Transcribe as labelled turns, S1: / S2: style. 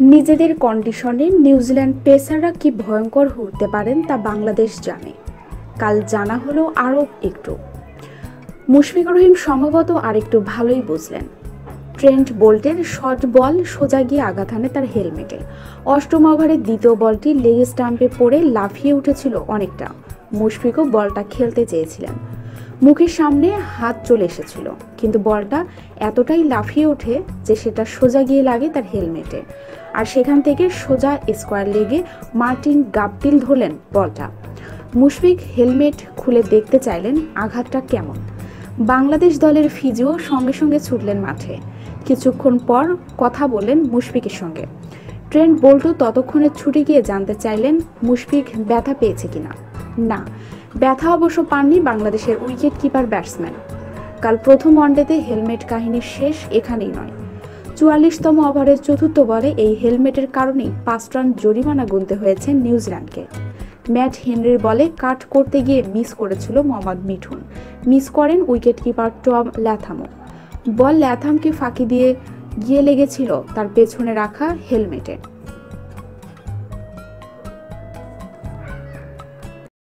S1: নিজেদের কন্ডিশনে নিউজিল্যান্ড পেসাররা কি ভয়ঙ্কর হতে পারেন তা বাংলাদেশ জানে। কাল জানা হলো আরও একটু। মুশফিকুর রহিম সম্ভবত আরেকটু ভালোই বুঝলেন। ট্রেন্ট বোল্টের শর্ট বল সোজা গিয়ে আঘাত হানে তার হেলমেটে। অষ্টম ওভারের দ্বিতীয় বলটি লেগ স্টাম্পে পড়ে লাফিয়ে উঠেছিল অনেকটা। মুশফিকও বলটা খেলতে চেয়েছিলেন। মুখের সামনে হাত চলে এসেছিল, কিন্তু বলটা এতটাই লাফিয়ে ওঠে যে সেটা সোজা গিয়ে লাগে তার হেলমেটে। আর সেখান থেকে সোজা স্কোয়ার লেগে মার্টিন গাপটিল ধরলেন বলটা। মুশফিক হেলমেট খুলে দেখতে চাইলেন আঘাতটা কেমন। বাংলাদেশ দলের ফিজিও সঙ্গে সঙ্গে ছুটলেন মাঠে। কিছুক্ষণ পর কথা বললেন মুশফিকের সঙ্গে। ট্রেন্ট বোল্টও ততক্ষণে ছুটে গিয়ে জানতে চাইলেন মুশফিক ব্যথা পেয়েছে কিনা। না ব্যথা অবশ্য পাননি বাংলাদেশের উইকেট কিপার ব্যাটসম্যান। কাল প্রথম ওয়ানডেতে হেলমেট কাহিনী শেষ এখানেই নয়। চুয়াল্লিশতম ওভারের চতুর্থ বলে এই হেলমেটের কারণেই পাঁচ রান জরিমানা গুনতে হয়েছে নিউজিল্যান্ডকে। ম্যাট হেনরির বলে কাট করতে গিয়ে মিস করেছিল মোহাম্মদ মিঠুন। মিস করেন উইকেট কিপার টম ল্যাথামো। বল ল্যাথামকে ফাঁকি দিয়ে গিয়ে লেগেছিল তার পেছনে রাখা হেলমেটে।